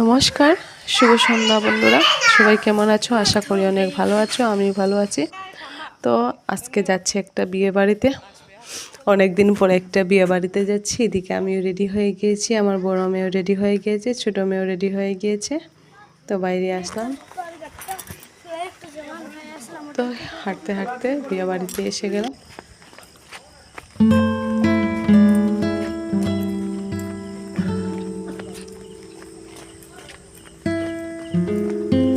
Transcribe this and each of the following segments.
নমস্কার, শুভ সন্ধ্যা বন্ধুরা। সবাই কেমন আছো? আশা করি অনেক ভালো আছো, আমি ভালো আছি। তো আজকে যাচ্ছি একটা বিয়ে বাড়িতে। অনেক দিন পরে একটা বিয়ে বাড়িতে যাচ্ছি। এদিকে আমিও রেডি হয়ে গিয়েছি, আমার বড় মেয়েও রেডি হয়ে গিয়েছে, ছোটো মেয়েও রেডি হয়ে গিয়েছে। তো বাইরে আসলাম। তো হাঁটতে হাঁটতে বিয়ে বাড়িতে এসে গেলাম। Stop!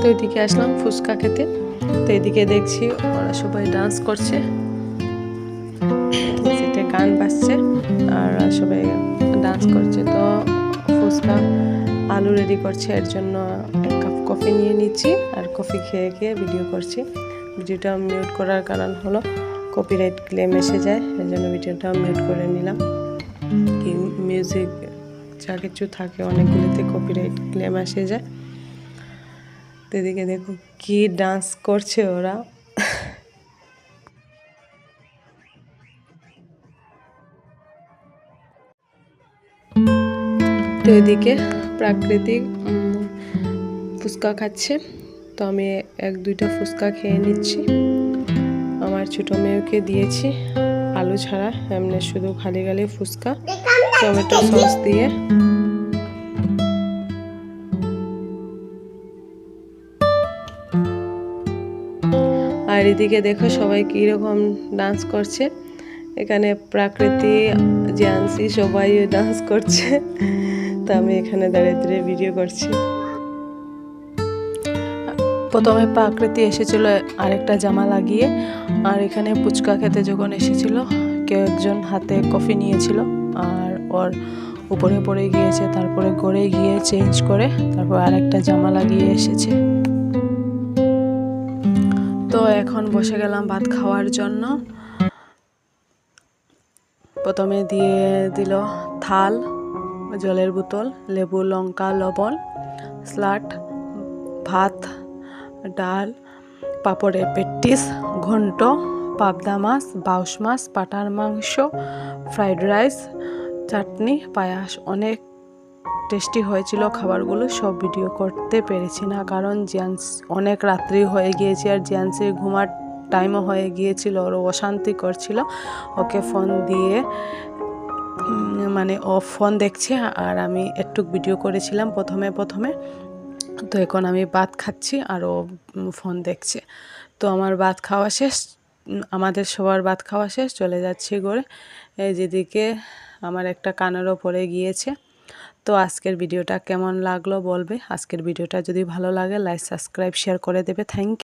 তো এদিকে আসলাম ফুচকা খেতে। তো এদিকে দেখছি ওরা সবাই ডান্স করছে। সেটা গান বাজছে আর সবাই ডান্স করছে। তো ফুচকা আলু রেডি করছে, এর জন্য এক কাপ কফি নিয়ে নিচ্ছি আর কফি খেয়ে খেয়ে ভিডিও করছি। ভিডিওটা মিউট করার কারণ হলো কপিরাইট ক্লেম এসে যায়, এর জন্য ভিডিওটা মিউট করে নিলাম। কি মিউজিক যা কিছু থাকে অনেকগুলিতে কপিরাইট ক্লেম এসে যায়। এদিকে দেখো কি ডান্স করছে ওরা। তো এদিকে প্রাকৃতিক ফুচকা খাচ্ছে। তো আমি এক দুইটা ফুচকা খেয়ে নিচ্ছি। আমার ছোটো মেয়েকে দিয়েছি আলু ছাড়া, এমনি শুধু খালি খালি ফুচকা, টমেটো সস দিয়ে। আর এদিকে দেখো সবাই কীরকম ডান্স করছে। এখানে প্রাকৃতি জানসি সবাই ডান্স করছে। তা আমি এখানে দাঁড়িয়ে দাঁড়িয়ে ভিডিও করছি। প্রথমে প্রাকৃতি এসেছিল, আরেকটা জামা লাগিয়ে, আর এখানে পুচকা খেতে যখন এসেছিল, কেউ একজন হাতে কফি নিয়েছিল, আর ওর উপরে পড়ে গিয়েছে, তারপরে গড়ে গিয়ে চেঞ্জ করে, তারপর আরেকটা জামা লাগিয়ে এসেছে। তো এখন বসে গেলাম ভাত খাওয়ার জন্য। প্রথমে দিয়ে দিল থাল, জলের বোতল, লেবু, লঙ্কা, লবণ স্লাট ভাত, ডাল, পাঁপড়ের পেটিস ঘন্ট, পাবদা মাছ, বাউশ মাছ, পাটার মাংস, ফ্রাইড রাইস, চাটনি, পায়াস, অনেক টেস্টি হয়েছিল খাবারগুলো, সব ভিডিও করতে পেরেছি না, কারণ জিয়ান্স অনেক রাত্রি হয়ে গিয়েছে আর জিয়ান্সের ঘুমার টাইমও হয়ে গিয়েছিল, ওর অশান্তি করছিল। ওকে ফোন দিয়ে মানে ও ফোন দেখছে আর আমি একটু ভিডিও করেছিলাম প্রথমে প্রথমে। তো এখন আমি ভাত খাচ্ছি আর ও ফোন দেখছে। তো আমার ভাত খাওয়া শেষ, আমাদের সবার ভাত খাওয়া শেষ, চলে যাচ্ছি করে যেদিকে আমার একটা কানেরও পড়ে গিয়েছে। তো আজকের ভিডিওটা কেমন লাগল বলবে? আজকের ভিডিওটা যদি ভালো লাগে লাইক সাবস্ক্রাইব শেয়ার করে দেবে। থ্যাংক